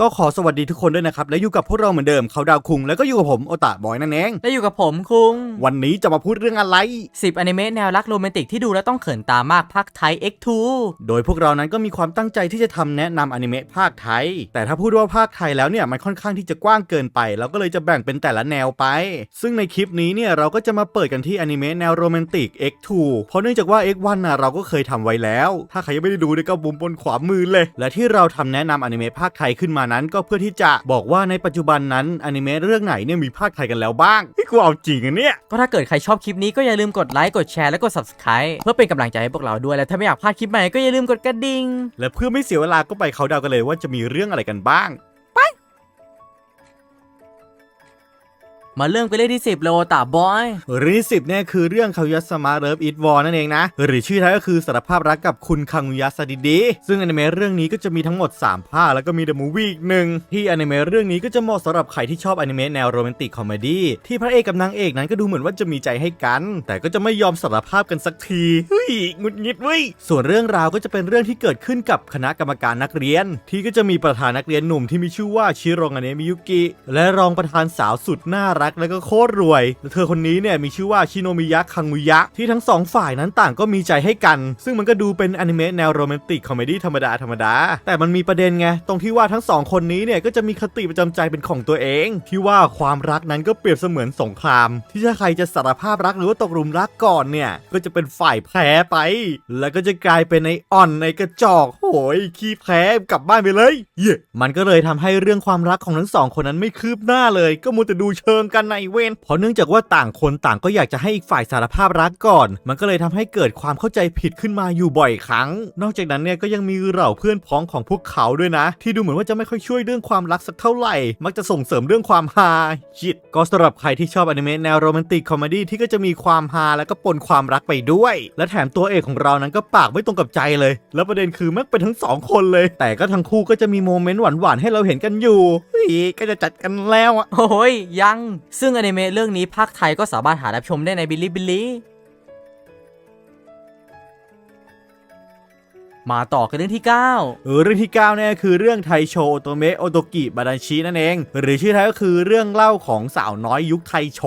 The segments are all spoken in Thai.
ก็ขอสวัสดีทุกคนด้วยนะครับ และอยู่กับพวกเราเหมือนเดิมเขาดาวคุง แล้วก็อยู่กับผมโอตะบอยนั่นเองและอยู่กับผมคุง วันนี้จะมาพูดเรื่องอะไร 10อนิเมะแนวรักโรแมนติกที่ดูแล้วต้องเขินตามากภาคไทย X2 โดยพวกเรานั้นก็มีความตั้งใจที่จะทำแนะนำอนิเมะภาคไทย แต่ถ้าพูดว่าภาคไทยแล้วเนี่ยมันค่อนข้างที่จะกว้างเกินไป เราก็เลยจะแบ่งเป็นแต่ละแนวไป ซึ่งในคลิปนี้เนี่ยเราก็จะมาเปิดกันที่อนิเมะแนวโรแมนติก X2 เพราะเนื่องจากว่า X1 น่ะเราก็เคยทำไว้แล้ว ถ้าใครยังไม่ได้ดูเนี่ยก็บุมบนขวามือเลย และที่เราทำแนะนำอนิเมะภาคไทยขึ้นมานั้นก็เพื่อที่จะบอกว่าในปัจจุบันนั้นอนิเมะเรื่องไหนเนี่ยมีภาคไทยกันแล้วบ้างพี่กูเอาจริงอะเนี่ยก็ถ้าเกิดใครชอบคลิปนี้ก็อย่าลืมกดไลค์กดแชร์และกด Subscribe เพื่อเป็นกำลังใจให้พวกเราด้วยและถ้าไม่อยากพลาดคลิปใหม่ก็อย่าลืมกดกระดิ่งและเพื่อไม่เสียเวลาก็ไปเขาดาวกันเลยว่าจะมีเรื่องอะไรกันบ้าง มาเริ่มกันเรื่องที่ 10โลตาบอยเรื่องที่สิบเนี่ยคือเรื่องคายุยะสมาเริฟอิทวอนั่นเองนะ หรือชื่อไทยก็คือสารภาพรักกับคุณคังุยะซาดิดีซึ่งอนิเมะเรื่องนี้ก็จะมีทั้งหมด 3 ภาคแล้วก็มีเดอะมูวี่อีกหนึ่งที่อนิเมะเรื่องนี้ก็จะเหมาะสำหรับใครที่ชอบอนิเมะแนวโรแมนติกคอมเมดี้ที่พระเอกกับนางเอกนั้นก็ดูเหมือนว่าจะมีใจให้กัน แต่ก็จะไม่ยอมสารภาพกันสักทีเฮ้ยหงุดหงิดเว้ยส่วนเรื่องราวก็จะเป็นเรื่องที่เกิดขึ้นกับคณะกรรมการนักเรียน ที่ก็จะมีประธานนักเรียนหนุ่มที่มีชื่อว่าชิโรงะเนะมิยุกิและรองประธานสาวสุดน่ารักและก็โคตรรวยและเธอคนนี้เนี่ยมีชื่อว่าชิโนมิยะคังมุยะที่ทั้งสองฝ่ายนั้นต่างก็มีใจให้กัน ซึ่งมันก็ดูเป็นอนิเมะแนวโรแมนติกคอมเมดี้ธรรมดาธรรมดา แต่มันมีประเด็นไง ตรงที่ว่าทั้งสองคนนี้เนี่ยก็จะมีคติประจำใจเป็นของตัวเอง ที่ว่าความรักนั้นก็เปรียบเสมือนสงคราม ที่ถ้าใครจะสารภาพรักหรือว่าตกหลุมรักก่อนเนี่ยก็จะเป็นฝ่ายแพ้ไป แล้วก็จะกลายเป็นไออ่อนในกระจอกโหยขี้แพ้กลับบ้านไปเลย เย่มันก็เลยทำให้เรื่องความรักของทั้งสองคนนั้นไม่คืบหน้าเลย ก็มัวแต่ดูเชิงกันในเวนเพราะเนื่องจากว่าต่างคนต่างก็อยากจะให้อีกฝ่ายสารภาพรักก่อน มันก็เลยทำให้เกิดความเข้าใจผิดขึ้นมาอยู่บ่อยครั้ง นอกจากนั้นเนี่ยก็ยังมีเหล่าเพื่อนพ้องของพวกเขาด้วยนะ ที่ดูเหมือนว่าจะไม่ค่อยช่วยเรื่องความรักสักเท่าไหร่ มักจะส่งเสริมเรื่องความฮาชิดก็สำหรับใครที่ชอบอนิเมะแนวโรแมนติกคอมเมดี้ที่ก็จะมีความฮาแล้วก็ปนความรักไปด้วย และแถมตัวเอกของเรานั้นก็ปากไม่ตรงกับใจเลย แล้วประเด็นคือมักเป็นทั้งสองคนเลย แต่ก็ทั้งคู่ก็จะมีโมเมนต์หวานๆให้เราเห็นกันอยู่ก็จะจัดกันแล้วอะโอ้ยยังซึ่งอนิเมะเรื่องนี้ภาคไทยก็สามารถหารับชมได้ในบิลิบิลิ มาต่อกันเรื่องที่ 9 เออเรื่องที่9เนี่ยคือเรื่องไทโชโอโตเมะโอโตกิบาดันชินั่นเอง หรือชื่อไทยก็คือเรื่องเล่าของสาวน้อยยุคไทโช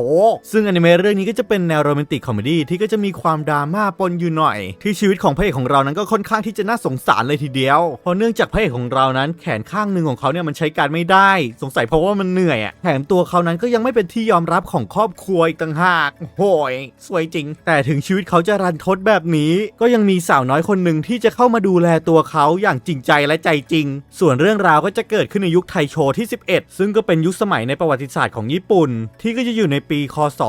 ซึ่งอนิเมะเรื่องนี้ก็จะเป็นแนวโรแมนติกคอมเมดี้ที่ก็จะมีความดราม่าปนอยู่หน่อย ที่ชีวิตของพระเอกของเรานั้นก็ค่อนข้างที่จะน่าสงสารเลยทีเดียว เพราะเนื่องจากพระเอกของเรานั้นแขนข้างหนึ่งของเขาเนี่ยมันใช้การไม่ได้ สงสัยเพราะว่ามันเหนื่อยอะแถมตัวเขานั้นก็ยังไม่เป็นที่ยอมรับของครอบครัวอีกต่างหากโอ้ยสวยจริง แต่ถึงชีวิตเขาจะรันทดแบบนี้ ก็ยังมีสาวน้อยคนหนึ่งที่จะเข้ามาดูแลตัวเขาอย่างจริงใจและใจจริง ส่วนเรื่องราวก็จะเกิดขึ้นในยุคไทโชที่ 11 ซึ่งก็เป็นยุคสมัยในประวัติศาสตร์ของญี่ปุ่น ที่ก็จะอยู่ในปีคศ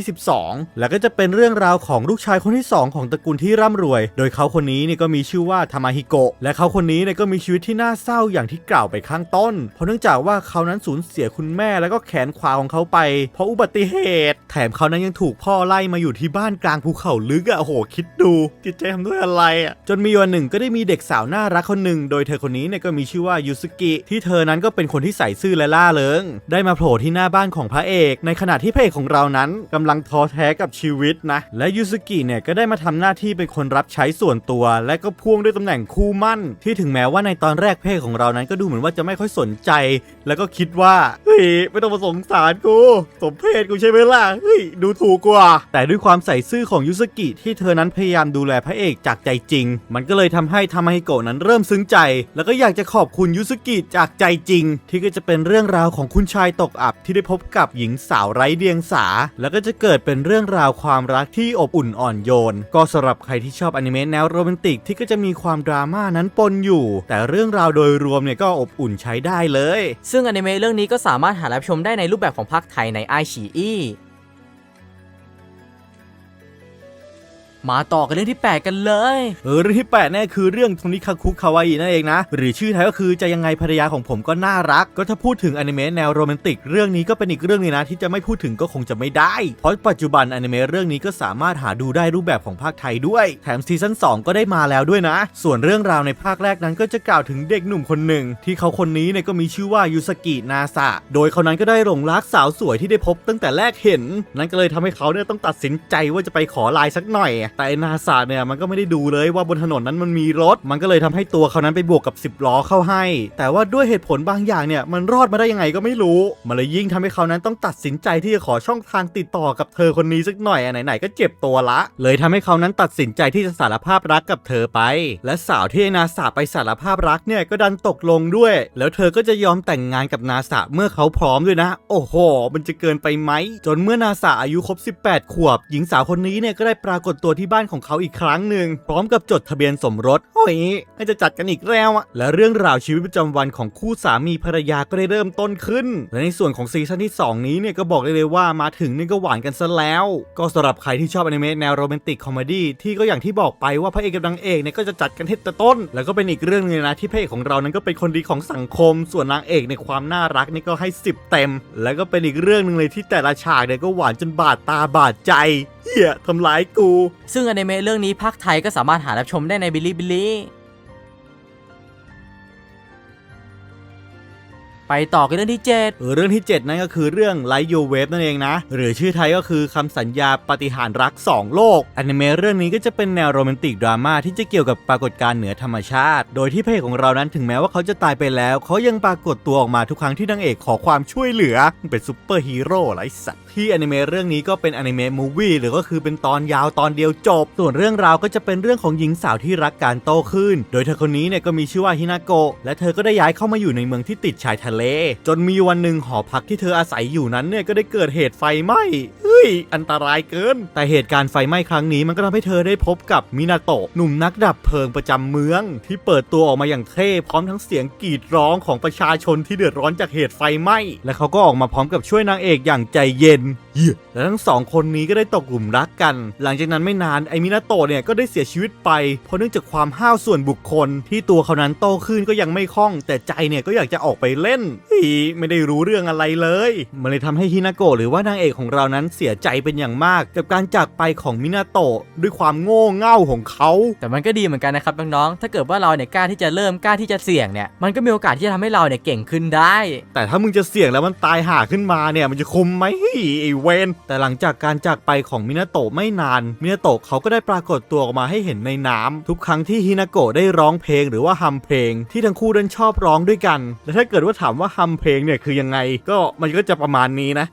1922 แล้วก็จะเป็นเรื่องราวของลูกชายคนที่ 2 ของตระกูลที่ร่ำรวย โดยเขาคนนี้เนี่ยก็มีชื่อว่าทามาฮิโกะและเขาคนนี้เนี่ยก็มีชีวิตที่น่าเศร้าอย่างที่กล่าวไปข้างต้น เพราะเนื่องจากว่าเขานั้นสูญเสียคุณแม่แล้วก็แขนขวาของเขาไป เพราะอุบัติเหตุ แถมเขานั้นยังถูกพ่อไล่มาอยู่ที่บ้านกลางภูเขาลึกอะโอ้โหคิดดูจิตใจทำด้วยอะไรอะจนมีวันหนึ่งก็ได้มีเด็กสาวน่ารักคนหนึ่ง โดยเธอคนนี้เนี่ยก็มีชื่อว่ายูสุกิ ที่เธอนั้นก็เป็นคนที่ใส่ซื่อและล่าเริง ได้มาโผล่ที่หน้าบ้านของพระเอก ในขณะที่พระเอกของเรานั้นกำลังท้อแท้กับชีวิตนะ และยูสุกิเนี่ยก็ได้มาทำหน้าที่เป็นคนรับใช้ส่วนตัว และก็พ่วงด้วยตำแหน่งคู่มั่น ที่ถึงแม้ว่าในตอนแรกเอกของเรานั้นก็ดูเหมือนว่าจะไม่ค่อยสนใจ แล้วก็คิดว่าเฮ้ยไม่ต้องมาสงสารกูสมเพศกูใช่ไหมล่ะเฮ้ยดูถูกกว่า แต่ด้วยความใส่ซื่อของยูสกิที่เธอนั้นพยายามดูแลพระเอกจากใจจริงมันก็เลยทำให้ทามาฮิโกะนั้นเริ่มซึ้งใจ แล้วก็อยากจะขอบคุณยูสกิจากใจจริง ที่ก็จะเป็นเรื่องราวของคุณชายตกอับที่ได้พบกับหญิงสาวไร้เดียงสา แล้วก็จะเกิดเป็นเรื่องราวความรักที่อบอุ่นอ่อนโยน ก็สำหรับใครที่ชอบอนิเมะแนวโรแมนติกที่ก็จะมีความดราม่านั้นปนอยู่ แต่เรื่องราวโดยรวมเนี่ยก็อบอุ่นใช้ได้เลย ซึ่งอนิเมะเรื่องนี้ก็สามารถหารับชมได้ในรูปแบบของภาคไทยในไอชีอี มาต่อกันเรื่องที่ 8 กันเลยเออเรื่องที่แปดเนี่ยคือเรื่องโทนิคาคุคาวาอินั่นเองนะ หรือชื่อไทยก็คือจะยังไงภรรยาของผมก็น่ารัก ก็ถ้าพูดถึงอนิเมะแนวโรแมนติกเรื่องนี้ก็เป็นอีกเรื่องนึงนะที่จะไม่พูดถึงก็คงจะไม่ได้ เพราะปัจจุบันอนิเมะเรื่องนี้ก็สามารถหาดูได้รูปแบบของภาคไทยด้วย แถมซีซั่น2ก็ได้มาแล้วด้วยนะ ส่วนเรื่องราวในภาคแรกนั้นก็จะกล่าวถึงเด็กหนุ่มคนหนึ่ง ที่เขาคนนี้เนี่ยก็มีชื่อว่ายูสกินาซะโดยเขานั้นก็ได้หลงรักสาวสวยที่ได้พบตั้งแต่แรกเห็น นั่นก็เลยทำให้เขาเนี่ยต้องตัดสินใจว่าจะไปขอลน์สักหน่อยแต่ไอนาซาเนี่ยมันก็ไม่ได้ดูเลยว่าบนถนนนั้นมันมีรถ มันก็เลยทำให้ตัวเขานั้นไปบวกกับ 10 ล้อเข้าให้ แต่ว่าด้วยเหตุผลบางอย่างเนี่ยมันรอดมาได้ยังไงก็ไม่รู้ มันเลยยิ่งทำให้เขานั้นต้องตัดสินใจที่จะขอช่องทางติดต่อกับเธอคนนี้สักหน่อยอะไหนๆก็เจ็บตัวละ เลยทำให้เขานั้นตัดสินใจที่จะสารภาพรักกับเธอไป และสาวที่ไอนาซาไปสารภาพรักเนี่ยก็ดันตกลงด้วย แล้วเธอก็จะยอมแต่งงานกับนาซาเมื่อเขาพร้อมด้วยนะ โอ้โห มันจะเกินไปไหมจนเมื่อนาซาอายุครบ 18 ขวบ หญิงสาวคนนี้เนี่ยก็ได้ปรากฏตัวที่บ้านของเขาอีกครั้งหนึ่งพร้อมกับจดทะเบียนสมรสโอ้ยน่าจะจัดกันอีกแล้วอะและเรื่องราวชีวิตประจำวันของคู่สามีภรรยาก็ได้เริ่มต้นขึ้น และในส่วนของซีซั่นที่ 2 นี้เนี่ยก็บอกได้เลยว่ามาถึงนี่ก็หวานกันซะแล้ว ก็สำหรับใครที่ชอบอนิเมะแนวโรแมนติกคอมเมดี้ที่ก็อย่างที่บอกไปว่าพระเอกกับนางเอกเนี่ยก็จะจัดกันเทแต่ต้น แล้วก็เป็นอีกเรื่องหนึงนะที่พระเอกของเรานั้นก็เป็นคนดีของสังคม ส่วนนางเอกในความน่ารักนี่ก็ให้ 10 เต็ม แล้วก็เป็นอีกเรื่องหนึ่งเลยที่แต่ละฉากเนี่ยก็หวานจนบาดตาบาดใจเฮียทำร้ายกูซึ่งอนิเมะเรื่องนี้ภาคไทยก็สามารถหารับชมได้ในบิลิบิลิไปต่อกันเรื่องที่ 7 เรื่องที่ 7 นั่นก็คือเรื่อง Light Your Wave นั่นเองนะ หรือชื่อไทยก็คือคำสัญญาปฏิหารรัก 2 โลกอนิเมะเรื่องนี้ก็จะเป็นแนวโรแมนติกดราม่าที่จะเกี่ยวกับปรากฏการณ์เหนือธรรมชาติ โดยที่พระเอกของเรานั้นถึงแม้ว่าเขาจะตายไปแล้ว เขายังปรากฏตัวออกมาทุกครั้งที่นางเอกขอความช่วยเหลือ เป็นซูเปอร์ฮีโร่ไรสัตว ที่อนิเมะเรื่องนี้ก็เป็นอนิเมะมูวี่หรือก็คือเป็นตอนยาวตอนเดียวจบ ส่วนเรื่องราวก็จะเป็นเรื่องของหญิงสาวที่รักการโตขึ้น โดยเธอคนนี้เนี่ยก็มีชื่อว่าฮินาโกะและเธอก็ได้ย้ายเข้ามาอยู่ในเมืองที่ติดชายทะเล จนมีวันหนึ่งหอพักที่เธออาศัยอยู่นั้นเนี่ยก็ได้เกิดเหตุไฟไหม้เฮ้ยอันตรายเกิน แต่เหตุการณ์ไฟไหม้ครั้งนี้มันก็ทำให้เธอได้พบกับมินาโตะหนุ่มนักดับเพลิงประจำเมือง ที่เปิดตัวออกมาอย่างเท่พร้อมทั้งเสียงกรีดร้องของประชาชนที่เดือดร้อนจากเหตุไฟไหม้และเขาก็ออกมาพร้อมกับช่วยนางเอกอย่างใจเย็น Jordan. เหี้ยและทั้งสองคนนี้ก็ได้ตกหลุมรักกัน หลังจากนั้นไม่นานไอมินาโตะเนี่ยก็ได้เสียชีวิตไป เพราะเนื่องจากความห้าวส่วนบุคคล ที่ตัวเขานั้นโตขึ้นก็ยังไม่คล่อง แต่ใจเนี่ยก็อยากจะออกไปเล่นอีไม่ได้รู้เรื่องอะไรเลย มันเลยทำให้ฮินาโกะหรือว่านางเอกของเรานั้นเสียใจเป็นอย่างมาก กับการจากไปของมินาโตะด้วยความโง่เง่าของเขาแต่มันก็ดีเหมือนกันนะครับน้องๆถ้าเกิดว่าเราเนี่ยกล้าที่จะเริ่มกล้าที่จะเสี่ยงเนี่ยมันก็มีโอกาสที่จะทำให้เราเนี่ยเก่งขึ้นได้ แต่ถ้ามึงจะเสี่ยงแล้วมันตายห่าขึ้นมาเนี่ยมันจะคุ้มไหมไอ้เวนแต่หลังจากการจากไปของมินาโตะไม่นาน มินาโตะเขาก็ได้ปรากฏตัวออกมาให้เห็นในน้ำทุกครั้งที่ฮินาโกะได้ร้องเพลงหรือว่าฮัมเพลง ที่ทั้งคู่นั้นชอบร้องด้วยกัน และถ้าเกิดว่าถามว่าฮัมเพลงเนี่ยคือยังไง ก็มันก็จะประมาณนี้นะ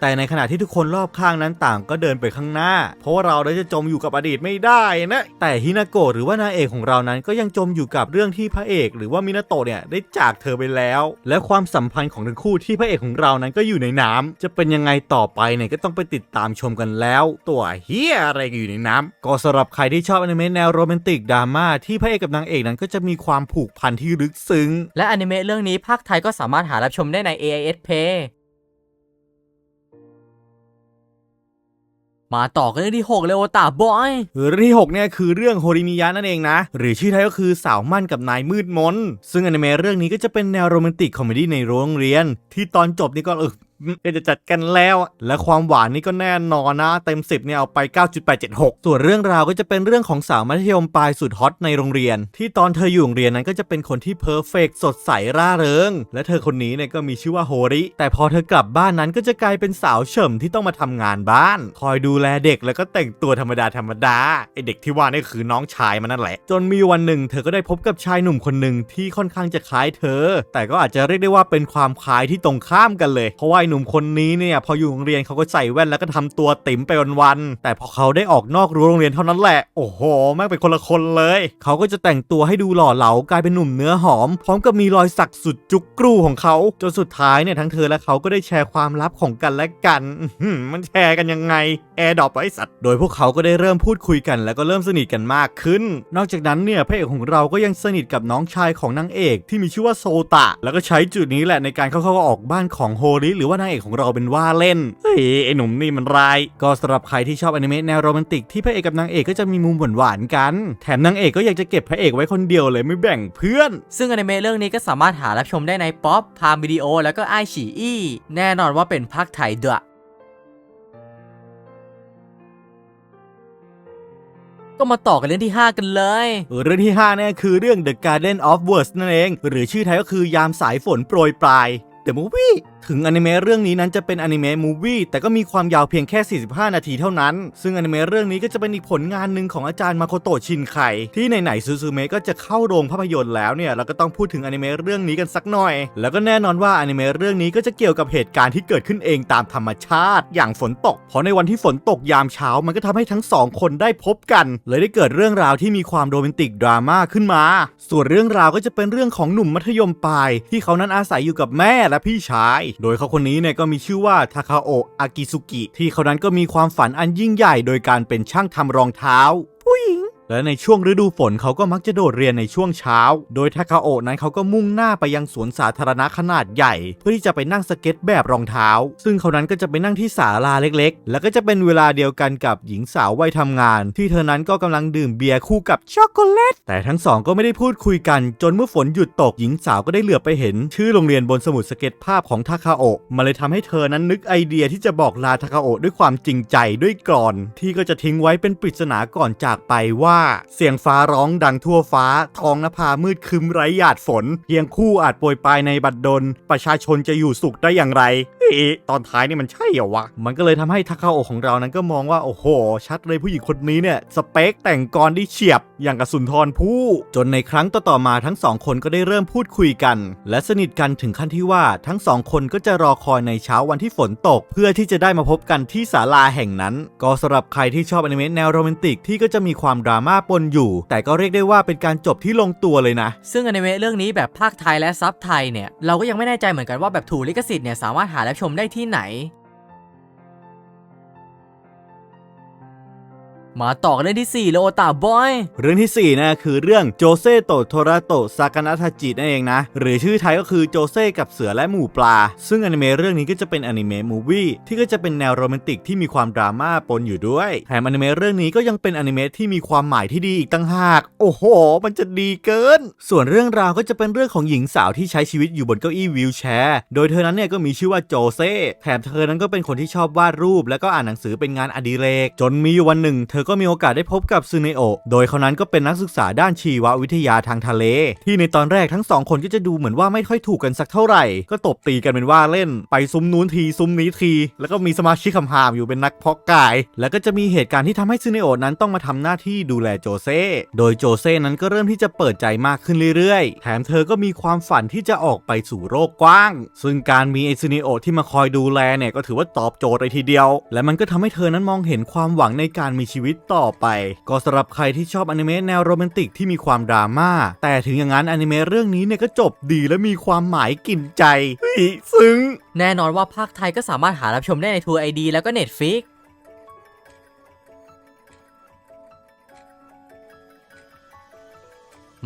แต่ในขณะที่ทุกคนรอบข้างนั้นต่างก็เดินไปข้างหน้า เพราะว่าเราได้จะจมอยู่กับอดีตไม่ได้นะ แต่ฮินาโกะหรือว่านางเอกของเรานั้นก็ยังจมอยู่กับเรื่องที่พระเอก หรือว่ามินาโตะเนี่ยได้จากเธอไปแล้ว และความสัมพันธ์ของทั้งคู่ที่พระเอกของเรานั้นก็อยู่ในน้ำจะเป็นยังไงต่อไปเนี่ยก็ต้องไปติดตามชมกันแล้ว ตัวเฮียอะไรก็อยู่ในน้ำก็สำหรับใครที่ชอบอนิเมะแนวโรแมนติกดราม่าที่พระเอกกับนางเอกนั้นก็จะมีความผูกพันที่ลึกซึ้ง และอนิเมะเรื่องนี้ภาคไทยก็สามารถหารับชมได้ใน AIS Play มาต่อกันเรื่องที่ 6 เลยโอตาบอยเรื่องที่ 6 เนี่ยคือเรื่องโฮริมิยะนั่นเองนะ หรือชื่อไทยก็คือสาวมั่นกับนายมืดมน ซึ่งอนิเมะเรื่องนี้ก็จะเป็นแนวโรแมนติกคอมเมดี้ในโรงเรียน ที่ตอนจบนี่ก็เออก็จะจัดกันแล้ว และความหวานนี่ก็แน่นอนนะ เต็ม 10เนี่ยเอาไป 9.876 ส่วนเรื่องราวก็จะเป็นเรื่องของสาวมัธยมปลายสุดฮอตในโรงเรียน ที่ตอนเธออยู่โรงเรียนนั้นก็จะเป็นคนที่เพอร์เฟกสดใสร่าเริง และเธอคนนี้เนี่ยก็มีชื่อว่าโฮริ แต่พอเธอกลับบ้านนั้นก็จะกลายเป็นสาวเฉิมที่ต้องมาทำงานบ้าน คอยดูแลเด็กแล้วก็แต่งตัวธรรมดาธรรมดาไอเด็กที่ว่านี่คือน้องชายมันนั่นแหละ จนมีวันหนึ่ง เธอก็ได้พบกับชายหนุ่มคนหนึ่งที่ค่อนข้างจะคล้ายเธอ แต่ก็อาจจะเรียกได้ว่าเป็นความคล้ายที่ตรงข้ามกันเลยเพราะว่าหนุ่มคนนี้เนี่ยพออยู่โรงเรียนเขาก็ใส่แว่นแล้วก็ทำตัวติ๋มไปวันๆแต่พอเขาได้ออกนอกรั้วโรงเรียนเท่านั้นแหละโอ้โหแม่งเป็นคนละคนเลย เขาก็จะแต่งตัวให้ดูหล่อเหลากลายเป็นหนุ่มเนื้อหอม พร้อมกับมีรอยสักสุดจุกกรูของเขาจนสุดท้ายเนี่ยทั้งเธอและเขาก็ได้แชร์ความลับของกันและกันมันแชร์กันยังไงแอร์ดอปไอสัตว์โดยพวกเขาก็ได้เริ่มพูดคุยกัน แล้วก็เริ่มสนิทกันมากขึ้น นอกจากนั้นเนี่ยพระเอกของเราก็ยังสนิทกับน้องชายของนางเอก ที่มีชื่อว่าโซตะ แล้วก็ใช้จุดนี้แหละในการเข้าๆออกบ้านของโฮริหรือว่านางเอกของเราเป็นว่าเล่น เฮ้ยไอหนุ่มนี่มันร้าย ก็สำหรับใครที่ชอบอนิเมะแนวโรแมนติกที่พระเอกกับนางเอกก็จะมีมุมหวานๆกัน แถมนางเอกก็อยากจะเก็บพระเอกไว้คนเดียวเลยไม่แบ่งเพื่อน ซึ่งอนิเมะเรื่องนี้ก็สามารถหารับชมได้ในป๊อปพามวิดีโอแล้วก็ไอฉีอีแน่นอนว่าเป็นภาคไทยด้วยก็มาต่อกันเรื่องที่ 5 กันเลย เรื่องที่5เนี่ยคือเรื่อง The Garden of Words นั่นเอง หรือชื่อไทยก็คือยามสายฝนโปรยปลาย The Movie ถึงอนิเมะเรื่องนี้นั้นจะเป็นอนิเมะมูวี่แต่ก็มีความยาวเพียงแค่ 45 นาทีเท่านั้น ซึ่งอนิเมะเรื่องนี้ก็จะเป็นอีกผลงานหนึ่งของอาจารย์มาโคโตะชินไคที่ไหนๆซูซูเมะก็จะเข้าโรงภาพยนตร์แล้วเนี่ยเราก็ต้องพูดถึงอนิเมะเรื่องนี้กันสักหน่อย แล้วก็แน่นอนว่าอนิเมะเรื่องนี้ก็จะเกี่ยวกับเหตุการณ์ที่เกิดขึ้นเองตามธรรมชาติ อย่างฝนตก เพราะในวันที่ฝนตกยามเช้ามันก็ทำให้ทั้งสองคนได้พบกัน เลยได้เกิดเรื่องราวที่มีความโรแมนติกดราม่าขึ้นมา ส่วนเรื่องราวก็จะเป็นเรื่องของหนุ่มมัธยมปลายที่เขานั้นอาศัยอยู่กับแม่และพี่ชายโดยเขาคนนี้เนี่ยก็มีชื่อว่าทาคาโอะอากิสุกิที่เขานั้นก็มีความฝันอันยิ่งใหญ่โดยการเป็นช่างทำรองเท้า ผู้หญิง และในช่วงฤดูฝนเขาก็มักจะโดดเรียนในช่วงเช้า โดยทาคาโอะนั้นเขาก็มุ่งหน้าไปยังสวนสาธารณะขนาดใหญ่ เพื่อที่จะไปนั่งสเก็ตแบบรองเท้า ซึ่งเขานั้นก็จะไปนั่งที่ศาลาเล็กๆ แล้วก็จะเป็นเวลาเดียวกันกับหญิงสาววัยทำงาน ที่เธอนั้นก็กำลังดื่มเบียร์คู่กับช็อกโกแลต แต่ทั้งสองก็ไม่ได้พูดคุยกัน จนเมื่อฝนหยุดตกหญิงสาวก็ได้เหลือบไปเห็น ชื่อโรงเรียนบนสมุดสเก็ตภาพของทาคาโอะมาเลยทำให้เธอนั้นนึกไอเดียที่จะบอกลาทาคาโอะด้วยความจริงใจด้วยกรอน ที่ก็จะทิ้งไว้เป็นปริศนาก่อนจากไปว่าเสียงฟ้าร้องดังทั่วฟ้า ท้องนภามืดคึมไร้หยาดฝนเพียงคู่อาจโปรยปลายในบัดดล ประชาชนจะอยู่สุขได้อย่างไร เอ๊ตอนท้ายนี่มันใช่เหรอวะ มันก็เลยทำให้ทาคาโอของเรานั้นก็มองว่าโอ้โห ชัดเลยผู้หญิงคนนี้เนี่ยสเปคแต่งกรที่เฉียบอย่างกับสุนทรภู่จนในครั้งต่อๆมาทั้งสองคนก็ได้เริ่มพูดคุยกัน และสนิทกันถึงขั้นที่ว่าทั้งสองคนก็จะรอคอยในเช้าวันที่ฝนตก เพื่อที่จะได้มาพบกันที่ศาลาแห่งนั้น ก็สำหรับใครที่ชอบอนิเมะแนวโรแมนติกที่ก็จะมีความดราม่าปนอยู่ แต่ก็เรียกได้ว่าเป็นการจบที่ลงตัวเลยนะ ซึ่งอนิเมะเรื่องนี้แบบภาคไทยและซับไทยเนี่ยเราก็ยังไม่แน่ใจเหมือนกันว่าแบบถูกลิขสิทธิ์เนี่ยสามารถหาและชมได้ที่ไหน มาต่อกันเรื่องที่ 4 เลยโอตาบอย เรื่องที่4นะคือเรื่องโจเซโตโทราโตซากานาทาจินั่นเองนะ หรือชื่อไทยก็คือโจเซกับเสือและหมูปลา ซึ่งอนิเมะเรื่องนี้ก็จะเป็นอนิเมะมูวี่ที่ก็จะเป็นแนวโรแมนติกที่มีความดราม่าปนอยู่ด้วยแถมอนิเมะเรื่องนี้ก็ยังเป็นอนิเมะที่มีความหมายที่ดีอีกตั้งหาก โอ้โห มันจะดีเกิน ส่วนเรื่องราวก็จะเป็นเรื่องของหญิงสาวที่ใช้ชีวิตอยู่บนเก้าอี้วีลแชร์โดยเธอนั้นเนี่ยก็มีชื่อว่าโจเซแถมเธอนั้นก็เป็นคนที่ชอบวาดรูป แล้วก็อ่านหนังสือเป็นงานอดิเรก จนมีวันหนึ่งเธอก็มีโอกาสได้พบกับซึเนโอะโดยเขานั้นก็เป็นนักศึกษาด้านชีววิทยาทางทะเล ที่ในตอนแรกทั้งสองคนก็จะดูเหมือนว่าไม่ค่อยถูกกันสักเท่าไหร่ ก็ตบตีกันเป็นว่าเล่น ไปซุ้มนู้นทีซุ้มนี้ที แล้วก็มีสมาชิกคำหามอยู่เป็นนักเพาะกาย แล้วก็จะมีเหตุการณ์ที่ทำให้ซึเนโอะนั้นต้องมาทำหน้าที่ดูแลโจเซโดยโจเซนั้นก็เริ่มที่จะเปิดใจมากขึ้นเรื่อยๆ แถมเธอก็มีความฝันที่จะออกไปสู่โลกกว้าง ซึ่งการมีไอซึเนโอะที่มาคอยดูแลเนี่ยก็ถือว่าตอบโจทย์เลยทีเดียว และมันก็ทำให้เธอนั้นมองเห็นความหวังในการมีชีวิตต่อไป ก็สำหรับใครที่ชอบอนิเมะแนวโรแมนติกที่มีความดราม่าแต่ถึงอย่างนั้นอนิเมะเรื่องนี้เนี่ยก็จบดีและมีความหมายกินใจซึ้งแน่นอนว่าภาคไทยก็สามารถหารับชมได้ในทัวร์ไอดีแล้วก็ Netflix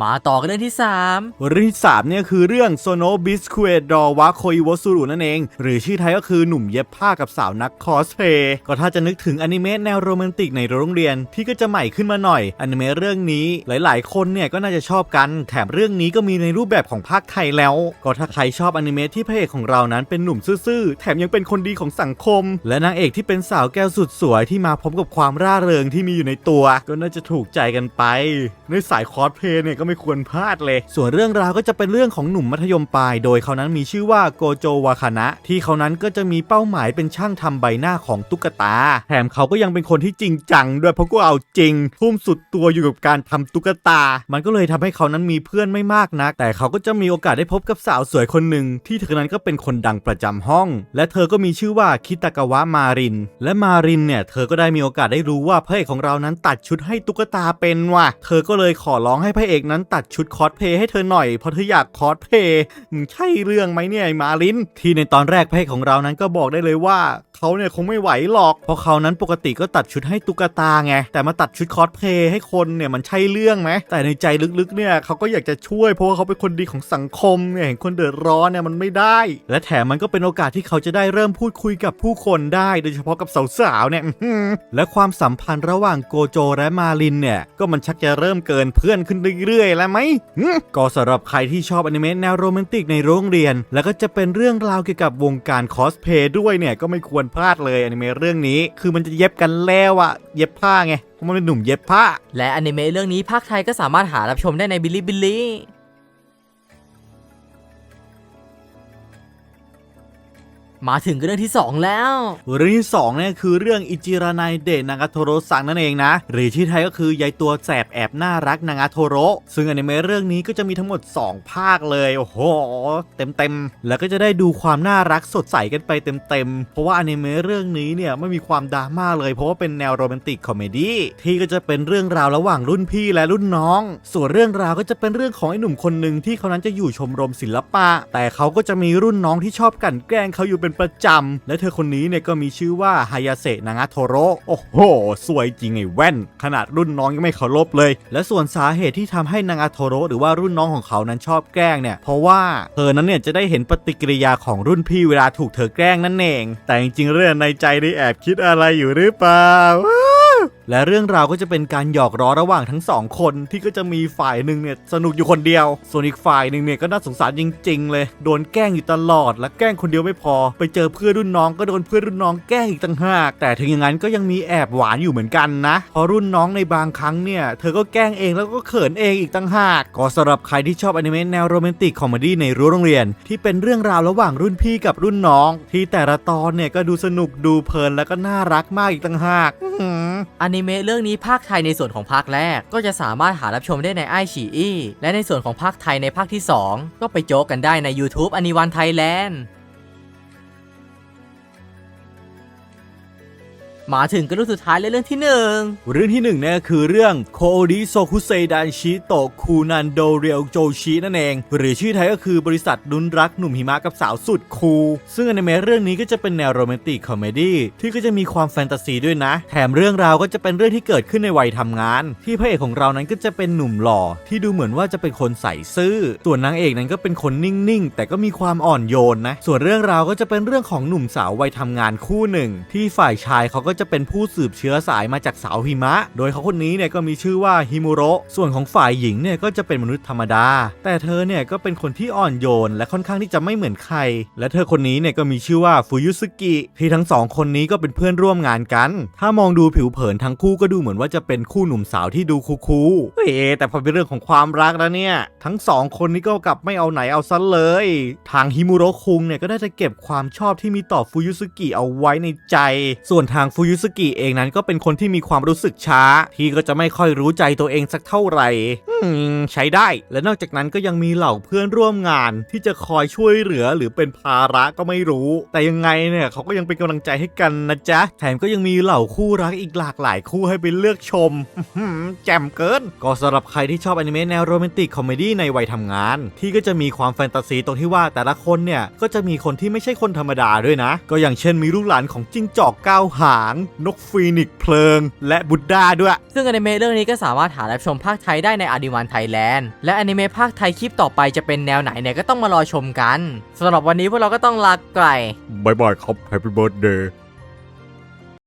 มาต่อกันเรื่องที่ 3 เรื่องที่3เนี่ยคือเรื่องโซโนบิสคุเอดอวะโคอิวสุรุนั่นเอง หรือชื่อไทยก็คือหนุ่มเย็บผ้ากับสาวนักคอสเพย์ก็ถ้าจะนึกถึงอนิเมะแนวโรแมนติกในโรงเรียนที่ก็จะใหม่ขึ้นมาหน่อยอนิเมะเรื่องนี้หลาย ๆ คนเนี่ยก็น่าจะชอบกัน แถมเรื่องนี้ก็มีในรูปแบบของภาคไทยแล้ว ก็ถ้าใครชอบอนิเมะที่พระเอกของเรานั้นเป็นหนุ่มซื่อๆแถมยังเป็นคนดีของสังคม และนางเอกที่เป็นสาวแก้วสุดสวยที่มาพร้อมกับความร่าเริงที่มีอยู่ในตัว ก็น่าจะถูกใจกันไป ในสายคอสเพย์เนี่ยก็ไม่ควรพลาดเลย ส่วนเรื่องราวก็จะเป็นเรื่องของหนุ่มมัธยมปลาย โดยเขานั้นมีชื่อว่าโกโจวาคานะ ที่เขานั้นก็จะมีเป้าหมายเป็นช่างทำใบหน้าของตุ๊กตา แถมเขาก็ยังเป็นคนที่จริงจังด้วยเพราะก็เอาจริง ทุ่มสุดตัวอยู่กับการทำตุ๊กตา มันก็เลยทำให้เขานั้นมีเพื่อนไม่มากนัก แต่เขาก็จะมีโอกาสได้พบกับสาวสวยคนหนึ่งที่เธอนั้นก็เป็นคนดังประจำห้อง และเธอก็มีชื่อว่าคิตากาวะมาริน และมารินเนี่ยเธอก็ได้มีโอกาสได้รู้ว่าพระเอกของเรานั้นตัดชุดให้ตุ๊กตาเป็นว่ะ เธอก็เลยขอร้องให้พระเอกนั้นตัดชุดคอสเพย์ให้เธอหน่อยเพราะเธออยากคอสเพย์อืมใช่เรื่องไหมเนี่ยมาลิน ที่ในตอนแรกพระเอกของเรานั้นก็บอกได้เลยว่า เขาเนี่ยคงไม่ไหวหรอก เพราะเขานั้นปกติก็ตัดชุดให้ตุ๊กตาไง แต่มาตัดชุดคอสเพลย์ให้คนเนี่ยมันใช่เรื่องไหม แต่ในใจลึกๆเนี่ยเขาก็อยากจะช่วยเพราะว่าเขาเป็นคนดีของสังคมเนี่ยเห็นคนเดือดร้อนเนี่ยมันไม่ได้ และแถมมันก็เป็นโอกาสที่เขาจะได้เริ่มพูดคุยกับผู้คนได้ โดยเฉพาะกับสาวๆเนี่ยและความสัมพันธ์ระหว่างโกโจและมารินเนี่ยก็มันชักจะเริ่มเกินเพื่อนขึ้นเรื่อยๆ แล้วไหมก็สำหรับใครที่ชอบอนิเมะแนวโรแมนติกในโรงเรียน แล้วก็จะเป็นเรื่องราวเกี่ยวกับวงการคอสเพลย์ด้วยเนี่ยก็ไม่ควรพลาดเลยอนิเมะเรื่องนี้คือมันจะเย็บกันแล้วอะเย็บผ้าไงเพราะมันเป็นหนุ่มเย็บผ้า และอนิเมะเรื่องนี้ภาคไทยก็สามารถหารับชมได้ในบิลิบิลิ มาถึงเรื่องที่ 2 แล้วเรื่องที่สองเนี่ยคือเรื่องอิจิรานายเดนางาโทโรซังนั่นเองนะ หรือชื่อไทยก็คือยายตัวแสบแอบน่ารักนางาโทโรซึ่งอนิเมะเรื่องนี้ก็จะมีทั้งหมด 2 ภาคเลยโอ้โหเต็มเต็มแล้วก็จะได้ดูความน่ารักสดใสกันไปเต็มเต็มๆเพราะว่าอนิเมะเรื่องนี้เนี่ยไม่มีความดราม่าเลยเพราะว่าเป็นแนวโรแมนติกคอมเมดี้ที่ก็จะเป็นเรื่องราวระหว่างรุ่นพี่และรุ่นน้อง ส่วนเรื่องราวก็จะเป็นเรื่องของไอ้หนุ่มคนหนึ่งที่เขานั้นจะอยู่ชมรมศิลปะ แต่เขาก็จะมีรุ่นน้องที่ชอบกันแกล้งเขาอยู่เป็นประจำ และเธอคนนี้เนี่ยก็มีชื่อว่าฮายาเซะนางาโทโรโอ้โห สวยจริงไอ้แว่น ขนาดรุ่นน้องยังไม่เคารพเลย และส่วนสาเหตุที่ทำให้นางาโทโรหรือว่ารุ่นน้องของเขานั้นชอบแกล้งเนี่ยเพราะว่าเธอนั้นเนี่ยจะได้เห็นปฏิกิริยาของรุ่นพี่เวลาถูกเธอแกล้งนั่นเอง แต่จริงๆเรื่องในใจได้แอบคิดอะไรอยู่หรือเปล่า และเรื่องราวก็จะเป็นการหยอกล้อระหว่างทั้งสองคนที่ก็จะมีฝ่ายหนึ่งเนี่ยสนุกอยู่คนเดียว ส่วนอีกฝ่ายหนึ่งเนี่ยก็น่าสงสารจริง ๆ เลย โดนแกล้งอยู่ตลอด และแกล้งคนเดียวไม่พอ ไปเจอเพื่อนรุ่นน้องก็โดนเพื่อนรุ่นน้องแกล้งอีกต่างหาก แต่ถึงอย่างนั้นก็ยังมีแอบหวานอยู่เหมือนกันนะเพราะรุ่นน้องในบางครั้งเนี่ยเธอก็แกล้งเองแล้วก็เขินเองอีกต่างหากก็สำหรับใครที่ชอบอนิเมะแนวโรแมนติกคอมเมดี้ในรั้วโรงเรียน ที่เป็นเรื่องราวระหว่างรุ่นพี่กับรุ่นน้อง ที่แต่ละตอนเนี่ยก็ดูสนุกดูเพลินแล้วก็น่ารักมากอีกต่างหากอื้อหืออนิเมะเรื่องนี้ภาคไทยในส่วนของภาคแรก ก็จะสามารถหารับชมได้ในไอชีอีและในส่วนของภาคไทยในภาคที่ 2 ก็ไปโจกกันได้ใน YouTube อนิวันไทยแลนด์ มาถึงกันเรื่องสุดท้ายและเรื่องที่ 1 เรื่องที่หนึ่งเนี่ยคือเรื่องโคดิโซคุเซดันชิโตคูนันโดเรียวโจชินั่นเอง หรือชื่อไทยก็คือบริษัทนุนรักหนุ่มหิมะกับสาวสุดคูลซึ่งอนิเมะเรื่องนี้ก็จะเป็นแนวโรแมนติกคอมเมดี้ที่ก็จะมีความแฟนตาซีด้วยนะ แถมเรื่องราวก็จะเป็นเรื่องที่เกิดขึ้นในวัยทำงาน ที่พระเอกของเรานั้นก็จะเป็นหนุ่มหล่อ ที่ดูเหมือนว่าจะเป็นคนใส่ซื่อส่วนนางเอกนั้นก็เป็นคนนิ่งๆ แต่ก็มีความอ่อนโยนนะ ส่วนเรื่องราวก็จะเป็นเรื่องของหนุ่มสาววัยทำงานคู่หนึ่ง ที่ฝ่ายชายเขาก็จะจะเป็นผู้สืบเชื้อสายมาจากสาวหิมะ โดยเขาคนนี้เนี่ยก็มีชื่อว่าฮิมุโระส่วนของฝ่ายหญิงเนี่ยก็จะเป็นมนุษย์ธรรมดา แต่เธอเนี่ยก็เป็นคนที่อ่อนโยน และค่อนข้างที่จะไม่เหมือนใคร และเธอคนนี้เนี่ยก็มีชื่อว่าฟูยุสกิที่ทั้งสองคนนี้ก็เป็นเพื่อนร่วมงานกัน ถ้ามองดูผิวเผินทั้งคู่ก็ดูเหมือนว่าจะเป็นคู่หนุ่มสาวที่ดูคูลๆเฮ้แต่พอเป็นเรื่องของความรักแล้วเนี่ยทั้งสองคนนี้ก็กลับไม่เอาไหนเอาซะเลย ทางฮิมุโระคุงเนี่ยก็ได้จะเก็บความชอบที่มีต่อฟูยุสกิเอาไว้ในใจ ส่วนทางฟูยุสกิเองนั้นก็เป็นคนที่มีความรู้สึกช้า ที่ก็จะไม่ค่อยรู้ใจตัวเองสักเท่าไหร่ใช้ได้ และนอกจากนั้นก็ยังมีเหล่าเพื่อนร่วมงานที่จะคอยช่วยเหลือหรือเป็นภาระก็ไม่รู้ แต่ยังไงเนี่ยเขาก็ยังเป็นกำลังใจให้กันนะจ๊ะ แถมก็ยังมีเหล่าคู่รักอีกหลากหลายคู่ให้ไปเลือกชมแจ่มเกิน ก็สำหรับใครที่ชอบอนิเมะแนวโรแมนติกคอมเมดี้ในวัยทำงาน ที่ก็จะมีความแฟนตาซีตรงที่ว่าแต่ละคนเนี่ยก็จะมีคนที่ไม่ใช่คนธรรมดาด้วยนะ ก็อย่างเช่นมีลูกหลานของจิ้งจอกก้าวหางนกฟีนิกซ์เพลิง และบุดดาด้วย ซึ่งอนิเมะเรื่องนี้ก็สามารถหารับชมภาคไทยได้ในอนิวันไทยแลนด์และอนิเมะภาคไทยคลิปต่อไปจะเป็นแนวไหนเนี่ยก็ต้องมารอชมกันสำหรับวันนี้พวกเราก็ต้องลาไกลบายบายครับ Happy Birthday